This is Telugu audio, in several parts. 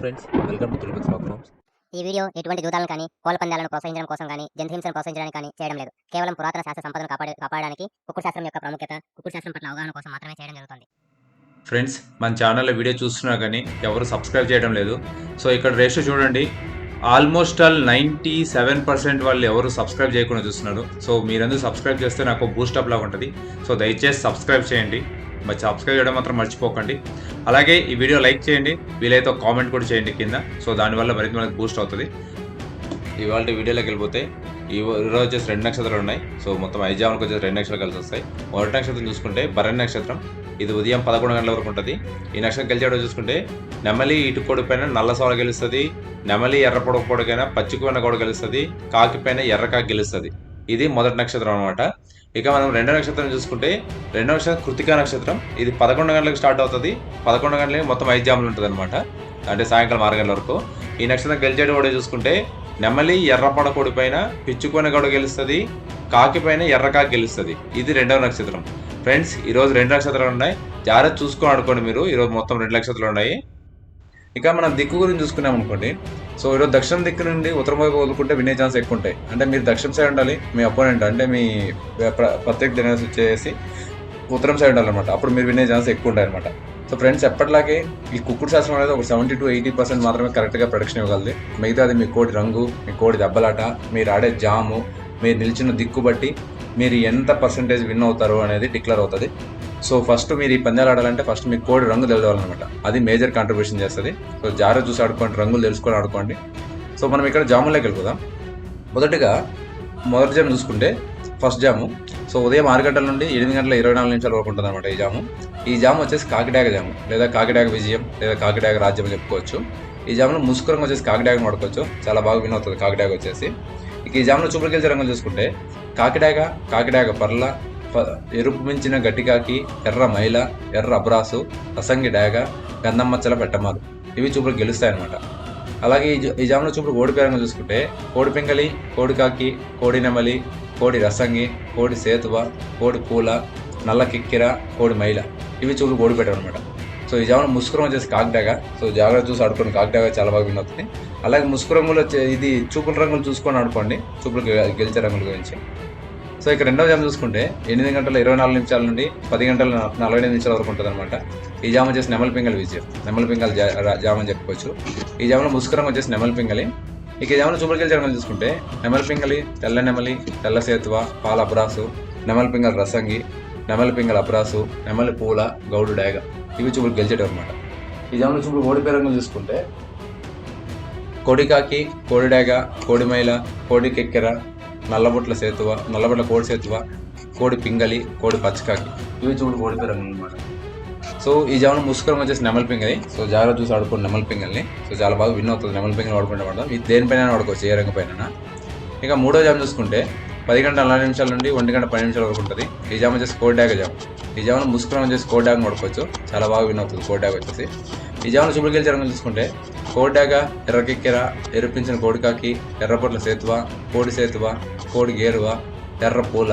Friends welcome to triple slack farms ఈ వీడియో ఎటువంటి దూదాలను కానీ కోళ్ళ పందాలను ప్రోత్సహించడం కోసం కానీ జంతుహింసను ప్రోత్సహించడానికి కానీ చేయడం లేదు. కేవలం పురాతన శాస్త్ర సంపదను కాపాడే కాపాడడానికి కుక్కుడు శాస్త్రం యొక్క ప్రాముఖ్యత కుక్కుడు శాస్త్రం పట్ల అవగాహన కోసం మాత్రమే చేయడం జరుగుతుంది. ఫ్రెండ్స్ మన ఛానల్లో వీడియో చూస్తున్నా కానీ ఎవరు సబ్స్క్రైబ్ చేయడం లేదు. సో ఇక్కడ రేషియో చూడండి. Almost all ninety seven percent వాళ్ళు ఎవరు సబ్స్క్రైబ్ చేయకుండా చూస్తున్నారు. సో మీరందరూ సబ్స్క్రైబ్ చేస్తే నాకు బూస్టప్ లాగా ఉంటుంది. సో దయచేసి సబ్స్క్రైబ్ చేయండి. మరి సబ్స్క్రైబ్ చేయడం మాత్రం మర్చిపోకండి. అలాగే ఈ వీడియో లైక్ చేయండి వీలైతే కామెంట్ కూడా చేయండి కింద. సో దానివల్ల మరింత మనకు బూస్ట్ అవుతుంది. ఇవాళ వీడియోలోకి వెళ్ళిపోతే ఈ రోజు వచ్చేసి రెండు నక్షత్రాలు ఉన్నాయి. సో మొత్తం ఐజాములకు వచ్చేసి రెండు నక్షత్రాలు కలిసి వస్తాయి. మొదటి నక్షత్రం చూసుకుంటే భరణి నక్షత్రం. ఇది ఉదయం పదకొండు గంటల వరకు ఉంటుంది. ఈ నక్షత్రం గెలిచేటో చూసుకుంటే నెమలి ఇటు పైన నల్ల సవాలు గెలుస్తుంది. నెమలి ఎర్ర పొడవు పొడగైన పచ్చికొన్న కూడా గెలుస్తుంది. కాకి పైన ఎర్రకాకి గెలుస్తుంది. ఇది మొదటి నక్షత్రం అనమాట ఇక మనం రెండో నక్షత్రం చూసుకుంటే రెండో నక్షత్రం కృతికా నక్షత్రం. ఇది పదకొండు గంటలకు స్టార్ట్ అవుతుంది. పదకొండు గంటలకి మొత్తం ఐదు జాములు ఉంటుంది అనమాట అంటే సాయంకాలం ఆరు గంటల వరకు. ఈ నక్షత్రం గెలిచేటి కూడా చూసుకుంటే నెమలి ఎర్రపడ కోడి పైన పిచ్చుకోని కూడా గెలుస్తుంది. కాకి పైన ఎర్రకాకి గెలుస్తుంది. ఇది రెండవ నక్షత్రం. ఫ్రెండ్స్ ఈరోజు రెండు నక్షత్రాలు ఉన్నాయి. జాగ్రత్త చూసుకొని అనుకోండి మీరు. ఈరోజు మొత్తం రెండు నక్షత్రాలు ఉన్నాయి. ఇక మనం దిక్కు గురించి చూసుకున్నాం అనుకోండి. సో ఈరోజు దక్షిణం దిక్కు నుండి ఉత్తరం వైపు వదులుకుంటే వినే ఛాన్స్ ఎక్కువ ఉంటాయి అంటే మీరు దక్షిణ సైడ్ ఉండాలి మీ అపోనెంట్ అంటే మీ ప్రత్యేక దినేసి వచ్చేసి ఉత్తరం సైడ్ ఉండాలన్నమాట. అప్పుడు మీరు వినే ఛాన్స్ ఎక్కువ ఉంటాయి అనమాట సో ఫ్రెండ్స్ ఎప్పటిలాగే ఈ కుక్కుడు శాస్త్రం అనేది ఒక సెవెంటీ టు ఎయిటీ పర్సెంట్ మాత్రమే కరెక్ట్గా ప్రొడక్షన్ ఇవ్వగలదు. మిగతాది మీ కోడి రంగు మీ కోడి దెబ్బలాట మీరు ఆడే జాము మీరు నిలిచిన దిక్కు బట్టి మీరు ఎంత పర్సంటేజ్ విన్ అవుతారు అనేది డిక్లేర్ అవుతుంది. సో ఫస్ట్ మీరు ఈ పందాలు ఆడాలంటే ఫస్ట్ మీకు కోడి రంగు తెలవాలన్నమాట అది మేజర్ కాంట్రిబ్యూషన్ చేస్తుంది. సో జార చూసి ఆడుకోండి రంగులు తెలుసుకొని ఆడుకోండి. సో మనం ఇక్కడ జాములోకి వెళ్ళిపోదాం. మొదటిగా మొదటి జాము చూసుకుంటే ఫస్ట్ జాము. సో ఉదయం ఆరు గంటల నుండి ఎనిమిది గంటల ఇరవై నాలుగు నిమిషాల వరకు ఉంటుంది అనమాట ఈ జాము. ఈ జాము వచ్చేసి కాకిడాగ జాము లేదా కాకిడాగ విజయం లేదా కాకిడాగ రాజ్యం అని చెప్పుకోవచ్చు. ఈ జాములో ముసుకురంగా వచ్చేసి కాకిడాగ వాడుకోవచ్చు. చాలా బాగా విన్ అవుతుంది కాకిడాగ వచ్చేసి. ఇక ఈ జాములో చూపులకెళ్ళే రంగులు చూసుకుంటే కాకిడాగ కాకిడాగ పర్ల ఎరుపు మించిన గట్టికాకి ఎర్ర మైల ఎర్ర అబ్రాసు అసంగి డాగ గంధమ్మచ్చల పెట్టమాలు ఇవి చూపులు గెలుస్తాయి అనమాట అలాగే ఈ జా- చూపులు కోడి చూసుకుంటే కోడి పింగళి కోడికాకి కోడి నెమలి కోడి రసంగి కోడి సేతువ కోడి పూల నల్ల కిక్కిర కోడి మైల. ఇవి చూపులు కోడి అనమాట సో ఈ జామున ముసుకురం వచ్చేసి కాకిడాగా సో జాగ్రత్త చూసి ఆడుకోండి. కాకిడాగా చాలా బాగా విన్ అవుతుంది. అలాగే ముసుకు రంగులు వచ్చే ఇది చూపుల రంగులు చూసుకొని ఆడుకోండి. చూపులు గెలిచే రంగుల గురించి సో ఇక రెండవ జామ్ చూసుకుంటే ఎనిమిది గంటల ఇరవై నాలుగు నిమిషాల నుండి పది గంటల నలభై ఎనిమిది నిమిషాల వరకు ఉంటుంది అనమాట ఈ జామ వచ్చేసి నెమల పింగల్ విజయం. నెమల పింగల్ జా- జామ్ అని చెప్పుకోవచ్చు. ఈ జామలో ముస్కరం వచ్చేసి నెమల పింగలి ఇక ఈ జామలో చూపులకెళ్ళి జరగలు చూసుకుంటే నెమల పింగలి తెల్ల నెమలి తెల్ల సేతువ పాల అబ్రాసు నెమల పింగల్ రసంగి నెమలి పింగళి అబ్రాసు నెమలి పూల గౌడు డాగ. ఇవి చూపులు గెలిచేటవి అనమాట ఈ జాములు చూపులు ఓడి పేరంగులు చూసుకుంటే కోడికాకి కోడిడాగ కోడిమైల కోడి కెక్కెర నల్లబొట్ల సేతువ నల్లబొట్ల కోడి సేతువ కోడి పింగలి కోడి పచ్చకాకి. ఇవి చూడు కోడి పేరంగులు అనమాట. సో ఈ జామున ముసుకరం వచ్చేసి నెమలి పింగలి. సో జాగ్రత్త చూసి ఆడుకోండి నెమలి పింగల్ని. సో చాలా బాగా విన్ అవుతుంది నెమలి పింగల్ ఆడుకుంటే మాట ఇది దేనిపైన ఆడుకోవచ్చు ఏ రంగు పైన ఇక మూడో జామ్ చూసుకుంటే పది గంటల నలభై నిమిషాల నుండి ఒంటి గంట పది నిమిషాల వరకు ఉంటుంది. ఈ జామ్ వచ్చేసి కోడి డాగ జామ్ ఈ జామున ముసుకరం వచ్చేసి కోడి డాగ ఆడుకోవచ్చు చాలా బాగా విన్ అవుతుంది కోడి డాగ వచ్చేసి. ఈ జామున చూపుడు చూసుకుంటే కోడిడాగ ఎర్రకెక్కెర ఎరుపించిన కోడికాకి ఎర్రపొట్ల సేతువ కోడి సేతువ కోడి గేరువ ఎర్ర పూల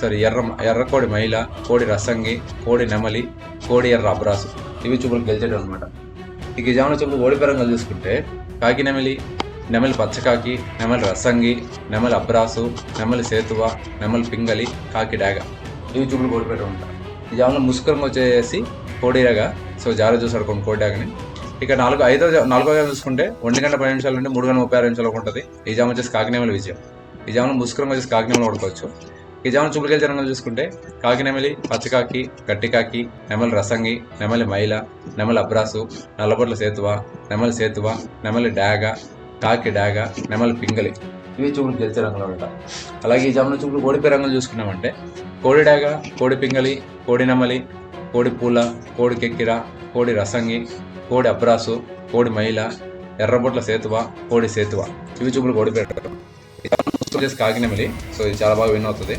సారీ ఎర్ర ఎర్ర కోడి మైల కోడి రసంగి కోడి నెమలి కోడి ఎర్ర అబ్రాసు. ఇవి చూపులు గెలిచేటం అనమాట ఇక ఈ జామున చూపులు ఓడి పరంగా చూసుకుంటే కాకి నెమలి నెమలి పచ్చకాకి నెమలి రసంగి నెమలి అబ్రాసు నెమలి సేతువ నెమలి పింగలి కాకి డాగ. ఇవి చూపులు కోడిపేట ఉంటాయి ఈ జామున ముసుకరం వచ్చేసి కోడిరగా సో జాగ్రత్త చూసి కొన్ని కోడి ఇక నాలుగు ఐదో నాలుగో జామ చూసుకుంటే ఒంటి గంట పది నిమిషాల నుండి మూడు గంటల ముప్పై ఆరు నిమిషాలు ఉంటుంది. ఈ జామ వచ్చేసి కాకినేమల విజయం. ఈ జామును ముసుకరం వచ్చేసి కాకినేమలు ఉడకవచ్చు ఈ జామును చుబ్బులకెళ్ళి జనంలో చూసుకుంటే కాకినెమలి పచ్చకాకి గట్టికాకి నెమలి రసంగి నెమలి మైల నెమలి అబ్రాసు నల్లబొట్ల సేతువ నెమలి సేతువ నెమలి డాగ కాకి డాగ నెమలి పింగలి. ఇవి చూపులు గెలిచే రంగులు ఉంటాయి అలాగే ఈ జామున చూపులు కోడిపే రంగులు చూసుకున్నామంటే కోడి డాగ కోడి పింగలి కోడి నెమలి కోడి పూల కోడి కెక్కిర కోడి రసంగి కోడి అబ్రాసు కోడి మైల ఎర్రబొట్ల సేతువ కోడి సేతువ. ఇవి చూపులు కోడి పెట్టారు వచ్చేసి సో ఇది చాలా బాగా విన్ అవుతుంది.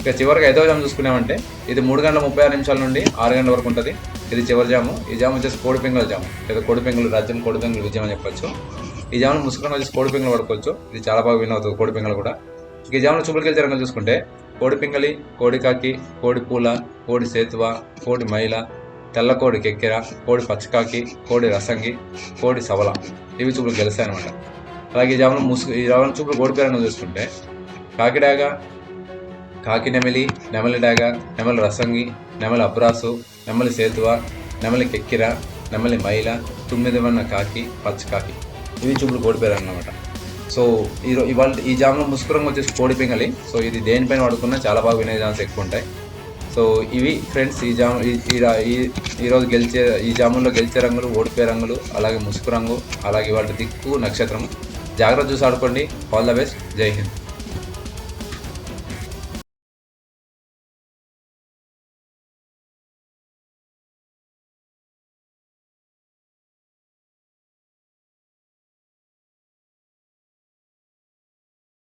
ఇక చివరికి ఐదవ జాము చూసుకున్నామంటే ఇది మూడు గంటల ముప్పై ఆరు నిమిషాల నుండి ఆరు గంటల వరకు ఉంటుంది. ఇది చివరి జాము. ఈ జాము వచ్చేసి కోడి జాము. లేదా కోడి రాజ్యం కోడి విజయం అని చెప్పొచ్చు. ఈ జామును ముసుకుని వచ్చేసి కోడి పడుకోవచ్చు ఇది చాలా బాగా విన్ అవుతుంది కోడి కూడా. ఇక ఈ జామును చూపులకెళ్ళి జరగడం చూసుకుంటే కోడి పింగళి కోడి కాకి కోడి పూల కోడి సేతువ కోడి మైల తెల్ల కోడి కెక్కెర కోడి పచ్చకాకి కోడి రసంగి కోడి సవల. ఇవి చూపులు గెలుస్తాయి అనమాట అలాగే ఈ జాములు ముసుగు ఈ రవణ చూపులు కోడి పేరను చూసుకుంటే కాకిడాగ కాకి నెమలి నెమలి డాగ నెమలి రసంగి నెమలి అబ్రాసు నెమలి సేతువ నెమలి కెక్కిర నెమలి మైల తొమ్మిది వన్న కాకి పచ్చకాకి. ఇవి చూపులు కోడి పేరు అన్నమాట సో ఈ ఇవాళ ఈ జాములో ముసుకురంగా వచ్చేసి కోడి పింగలి. సో ఇది దేనిపైన వాడుకున్నా చాలా బాగా వినే ఛాన్స్ ఎక్కువ ఉంటాయి. సో ఇవి ఫ్రెండ్స్ ఈ జాము ఈ- ఈరోజు గెలిచే ఈ జాముల్లో గెలిచే రంగులు ఓడిపోయే రంగులు అలాగే ముసుగు రంగు అలాగే వాటి దిక్కు నక్షత్రం జాగ్రత్త చూసి ఆడుకోండి. ఆల్ ద బెస్ట్ జై హింద్.